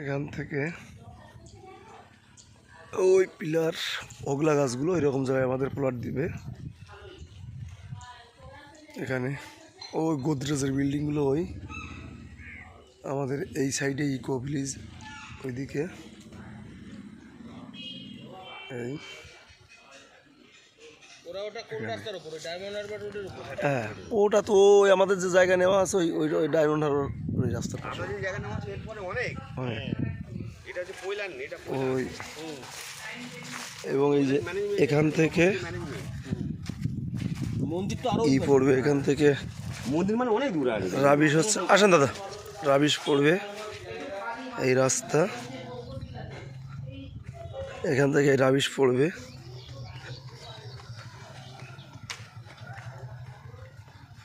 এখান থেকে ওই পিলার ওগলা গাছগুলো এরকম জায়গায় আমাদের প্লট দিবে। এখানে ওই গোদরেজের বিল্ডিংগুলো ওই। আমাদের এই সাইডে ইকো ভিলেজ ওইদিকে এই। হ্যাঁ ওটা তো ওই আমাদের যে জায়গা নেওয়া আছে ওই ওই ওই ডায়মন্ড হারবার ওই রাস্তাটা আমরা যে জায়গা আছে এরপরে অনেক। হ্যাঁ এটা হচ্ছে পয়লান এটা ওই। এবং এই যে এখান থেকে মন্দির তো আরও ই পড়বে এখান থেকে। মন্দির মানে অনেক দূরে আছে রাবিশ হচ্ছে আসেন দাদা। রাবিশ পড়বে এই রাস্তা। এখান থেকে এই রাবিশ পড়বে।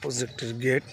প্রজেক্টের গেট